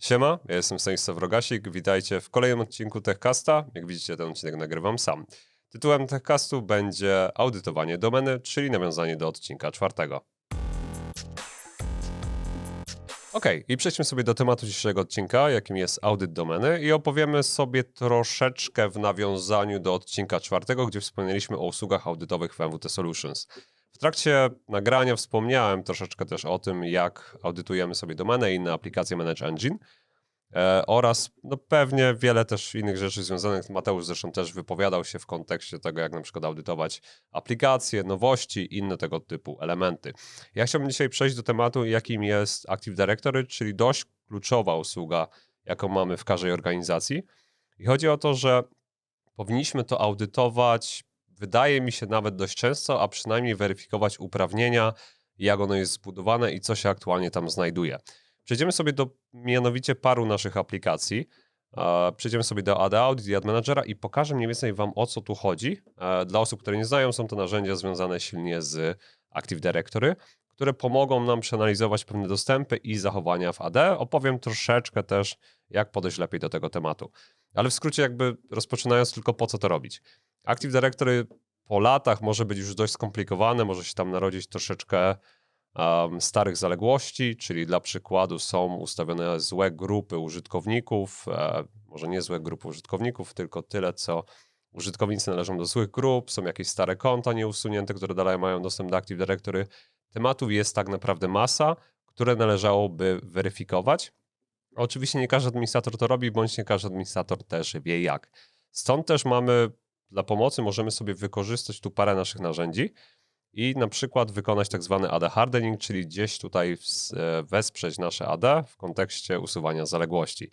Siema, ja jestem Stanisław Rogasik, witajcie w kolejnym odcinku TechCasta. Jak widzicie, ten odcinek nagrywam sam. Tytułem TechCastu będzie audytowanie domeny, czyli nawiązanie do odcinka czwartego. Ok, i przejdźmy sobie do tematu dzisiejszego odcinka, jakim jest audyt domeny i opowiemy sobie troszeczkę w nawiązaniu do odcinka czwartego, gdzie wspomnieliśmy o usługach audytowych w MWT Solutions. W trakcie nagrania wspomniałem troszeczkę też o tym, jak audytujemy sobie domenę i inne aplikacje Manage Engine e, oraz no, pewnie wiele też innych rzeczy związanych. Mateusz zresztą też wypowiadał się w kontekście tego, jak na przykład audytować aplikacje, nowości inne tego typu elementy. Ja chciałbym dzisiaj przejść do tematu, jakim jest Active Directory, czyli dość kluczowa usługa, jaką mamy w każdej organizacji. I chodzi o to, że powinniśmy to audytować wydaje mi się nawet dość często, a przynajmniej weryfikować uprawnienia, jak ono jest zbudowane i co się aktualnie tam znajduje. Przejdziemy sobie do mianowicie paru naszych aplikacji. Przejdziemy sobie do Ad Audit i Ad Managera i pokażę mniej więcej Wam o co tu chodzi. E, dla osób, które nie znają, są to narzędzia związane silnie z Active Directory, które pomogą nam przeanalizować pewne dostępy i zachowania w AD. Opowiem troszeczkę też, jak podejść lepiej do tego tematu. Ale w skrócie, jakby rozpoczynając tylko po co to robić. Active Directory po latach może być już dość skomplikowane, może się tam narodzić troszeczkę um, starych zaległości, czyli dla przykładu są ustawione złe grupy użytkowników, e, może nie złe grupy użytkowników, tylko tyle, co użytkownicy należą do złych grup, są jakieś stare konta nieusunięte, które dalej mają dostęp do Active Directory. Tematów jest tak naprawdę masa, które należałoby weryfikować. Oczywiście nie każdy administrator to robi, bądź nie każdy administrator też wie jak. Stąd też mamy dla pomocy możemy sobie wykorzystać tu parę naszych narzędzi i na przykład wykonać tak zwany AD hardening, czyli gdzieś tutaj e, wesprzeć nasze AD w kontekście usuwania zaległości.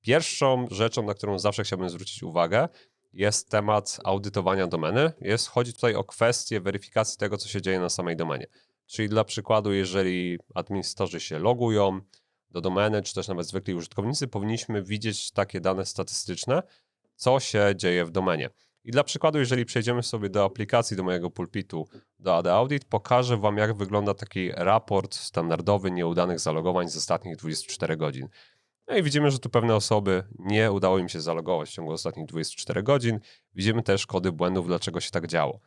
Pierwszą rzeczą, na którą zawsze chciałbym zwrócić uwagę, jest temat audytowania domeny. Jest, chodzi tutaj o kwestię weryfikacji tego, co się dzieje na samej domenie. Czyli dla przykładu, jeżeli administratorzy się logują do domeny, czy też nawet zwykli użytkownicy, powinniśmy widzieć takie dane statystyczne, co się dzieje w domenie. I dla przykładu, jeżeli przejdziemy sobie do aplikacji, do mojego pulpitu, do AD Audit, pokażę Wam, jak wygląda taki raport standardowy nieudanych zalogowań z ostatnich 24 godzin. No i widzimy, że tu pewne osoby nie udało im się zalogować w ciągu ostatnich 24 godzin. Widzimy też kody błędów, dlaczego się tak działo.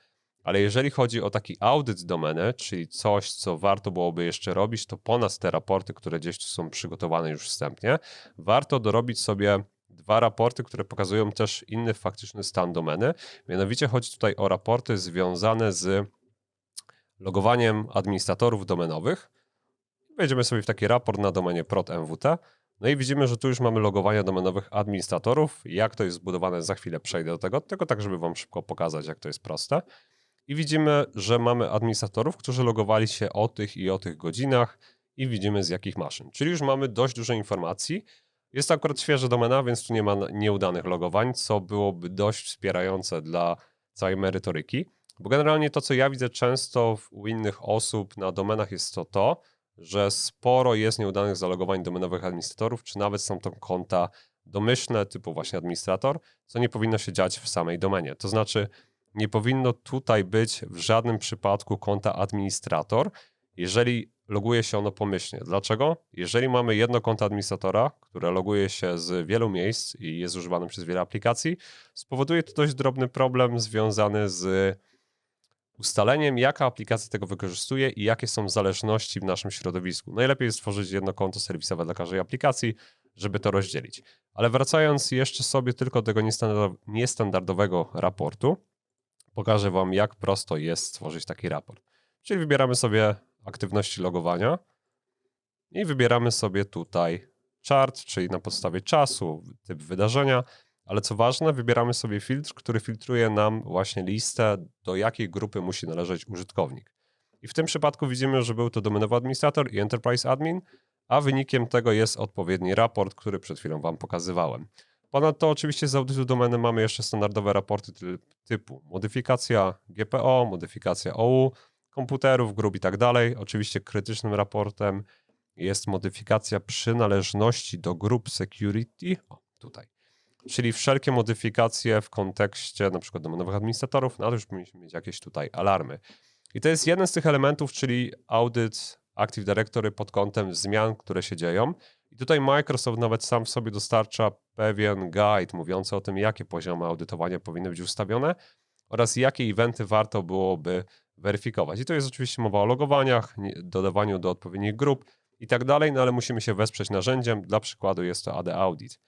Ale jeżeli chodzi o taki audyt domeny, czyli coś, co warto byłoby jeszcze robić, to ponad te raporty, które gdzieś tu są przygotowane już wstępnie, warto dorobić sobie dwa raporty, które pokazują też inny faktyczny stan domeny. Mianowicie chodzi tutaj o raporty związane z logowaniem administratorów domenowych. Wejdziemy sobie w taki raport na domenie prot MWT. No i widzimy, że tu już mamy logowania domenowych administratorów. Jak to jest zbudowane, za chwilę przejdę do tego, tylko tak, żeby Wam szybko pokazać, jak to jest proste. I widzimy, że mamy administratorów, którzy logowali się o tych i o tych godzinach i widzimy z jakich maszyn. Czyli już mamy dość dużo informacji, jest to akurat świeża domena, więc tu nie ma nieudanych logowań, co byłoby dość wspierające dla całej merytoryki. Bo generalnie to, co ja widzę często u innych osób na domenach, jest to to, że sporo jest nieudanych zalogowań domenowych administratorów, czy nawet są to konta domyślne, typu właśnie administrator, co nie powinno się dziać w samej domenie. To znaczy, nie powinno tutaj być w żadnym przypadku konta administrator, jeżeli loguje się ono pomyślnie. Dlaczego? Jeżeli mamy jedno konto administratora, które loguje się z wielu miejsc i jest używane przez wiele aplikacji, spowoduje to dość drobny problem związany z ustaleniem, jaka aplikacja tego wykorzystuje i jakie są zależności w naszym środowisku. Najlepiej jest stworzyć jedno konto serwisowe dla każdej aplikacji, żeby to rozdzielić. Ale wracając jeszcze sobie tylko do tego niestandardowego raportu, pokażę Wam, jak prosto jest stworzyć taki raport. Czyli wybieramy sobie aktywności logowania i wybieramy sobie tutaj chart, czyli na podstawie czasu, typ wydarzenia, ale co ważne, wybieramy sobie filtr, który filtruje nam właśnie listę, do jakiej grupy musi należeć użytkownik. I w tym przypadku widzimy, że był to domenowy administrator i enterprise admin, a wynikiem tego jest odpowiedni raport, który przed chwilą Wam pokazywałem. Ponadto oczywiście z audytu domeny mamy jeszcze standardowe raporty typu modyfikacja GPO, modyfikacja OU, komputerów, grup i tak dalej. Oczywiście krytycznym raportem jest modyfikacja przynależności do grup security. O, tutaj. Czyli wszelkie modyfikacje w kontekście na przykład domenowych administratorów, no to już powinniśmy mieć jakieś tutaj alarmy. I to jest jeden z tych elementów, czyli audyt Active Directory pod kątem zmian, które się dzieją. I tutaj Microsoft nawet sam w sobie dostarcza pewien guide mówiący o tym, jakie poziomy audytowania powinny być ustawione oraz jakie eventy warto byłoby weryfikować. I to jest oczywiście mowa o logowaniach, dodawaniu do odpowiednich grup i tak dalej, no ale musimy się wesprzeć narzędziem. Dla przykładu jest to AD Audit.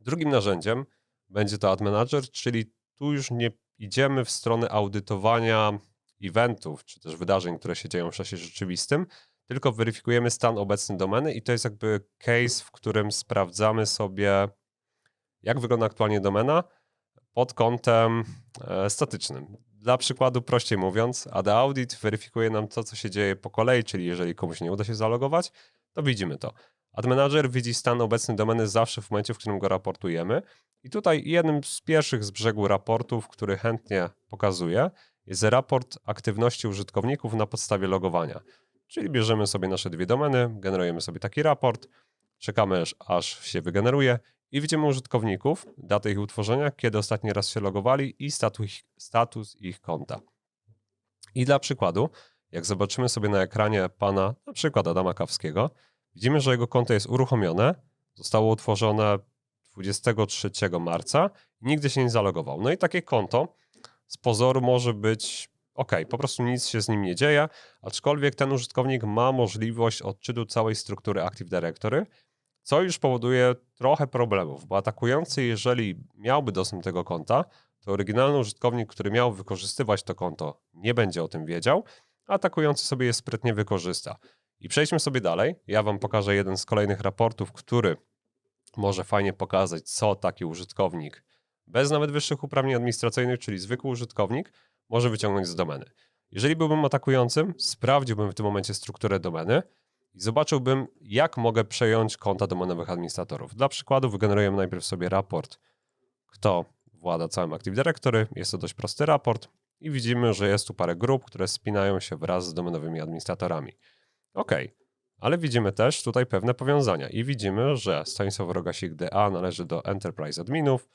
Drugim narzędziem będzie to Ad Manager, czyli tu już nie idziemy w stronę audytowania eventów, czy też wydarzeń, które się dzieją w czasie rzeczywistym, tylko weryfikujemy stan obecny domeny i to jest jakby case, w którym sprawdzamy sobie, jak wygląda aktualnie domena pod kątem e, statycznym. Dla przykładu, prościej mówiąc, AD Audit weryfikuje nam to, co się dzieje po kolei, czyli jeżeli komuś nie uda się zalogować, to widzimy to. Ad Manager widzi stan obecny domeny zawsze w momencie, w którym go raportujemy. I tutaj jednym z pierwszych z brzegu raportów, który chętnie pokazuję, jest raport aktywności użytkowników na podstawie logowania. Czyli bierzemy sobie nasze dwie domeny, generujemy sobie taki raport, czekamy aż, się wygeneruje i widzimy użytkowników, datę ich utworzenia, kiedy ostatni raz się logowali i status, status ich konta. I dla przykładu, jak zobaczymy sobie na ekranie pana, na przykład Adama Kawskiego, widzimy, że jego konto jest uruchomione, zostało utworzone 23 marca nigdy się nie zalogował. No i takie konto z pozoru może być ok, po prostu nic się z nim nie dzieje, aczkolwiek ten użytkownik ma możliwość odczytu całej struktury Active Directory, co już powoduje trochę problemów, bo atakujący, jeżeli miałby dostęp do tego konta, to oryginalny użytkownik, który miał wykorzystywać to konto, nie będzie o tym wiedział, a atakujący sobie je sprytnie wykorzysta. I przejdźmy sobie dalej. Ja Wam pokażę jeden z kolejnych raportów, który może fajnie pokazać, co taki użytkownik bez nawet wyższych uprawnień administracyjnych, czyli zwykły użytkownik, może wyciągnąć z domeny. Jeżeli byłbym atakującym, sprawdziłbym w tym momencie strukturę domeny i zobaczyłbym, jak mogę przejąć konta domenowych administratorów. Dla przykładu wygenerujemy najpierw sobie raport, kto włada całym Active Directory. Jest to dość prosty raport i widzimy, że jest tu parę grup, które spinają się wraz z domenowymi administratorami. Ok, ale widzimy też tutaj pewne powiązania i widzimy, że Stanisław Rogasik DA należy do Enterprise Adminów.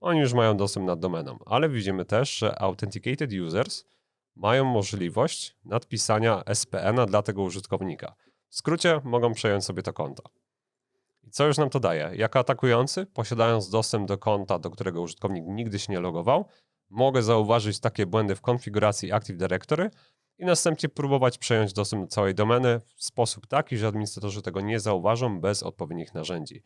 Oni już mają dostęp nad domeną, ale widzimy też, że Authenticated Users mają możliwość nadpisania SPN-a dla tego użytkownika. W skrócie mogą przejąć sobie to konto. I co już nam to daje? Jako atakujący, posiadając dostęp do konta, do którego użytkownik nigdy się nie logował, mogę zauważyć takie błędy w konfiguracji Active Directory i następnie próbować przejąć dostęp do całej domeny w sposób taki, że administratorzy tego nie zauważą bez odpowiednich narzędzi.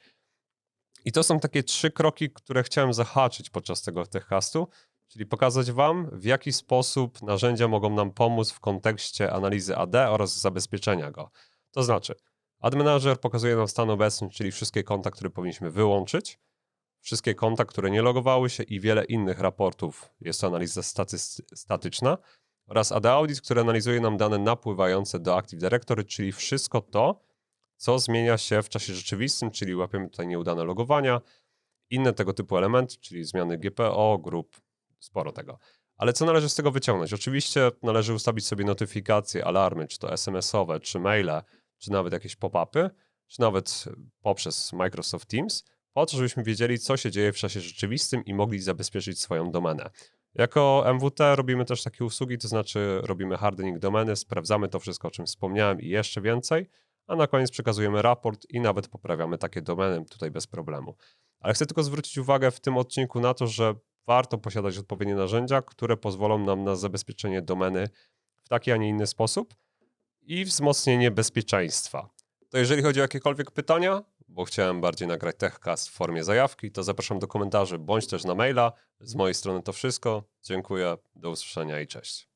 I to są takie trzy kroki, które chciałem zahaczyć podczas tego techcastu, czyli pokazać Wam, w jaki sposób narzędzia mogą nam pomóc w kontekście analizy AD oraz zabezpieczenia go. To znaczy, Ad Manager pokazuje nam stan obecny, czyli wszystkie konta, które powinniśmy wyłączyć, wszystkie konta, które nie logowały się i wiele innych raportów. Jest to analiza staty- statyczna oraz AD Audit, który analizuje nam dane napływające do Active Directory, czyli wszystko to, co zmienia się w czasie rzeczywistym, czyli łapiemy tutaj nieudane logowania, inne tego typu elementy, czyli zmiany GPO, grup, sporo tego. Ale co należy z tego wyciągnąć? Oczywiście należy ustawić sobie notyfikacje, alarmy, czy to SMS-owe, czy maile, czy nawet jakieś pop-upy, czy nawet poprzez Microsoft Teams, po to, żebyśmy wiedzieli, co się dzieje w czasie rzeczywistym i mogli zabezpieczyć swoją domenę. Jako MWT robimy też takie usługi, to znaczy robimy hardening domeny, sprawdzamy to wszystko, o czym wspomniałem i jeszcze więcej, a na koniec przekazujemy raport i nawet poprawiamy takie domeny tutaj bez problemu. Ale chcę tylko zwrócić uwagę w tym odcinku na to, że warto posiadać odpowiednie narzędzia, które pozwolą nam na zabezpieczenie domeny w taki, a nie inny sposób i wzmocnienie bezpieczeństwa. To jeżeli chodzi o jakiekolwiek pytania, bo chciałem bardziej nagrać TechCast w formie zajawki, to zapraszam do komentarzy bądź też na maila. Z mojej strony to wszystko. Dziękuję, do usłyszenia i cześć.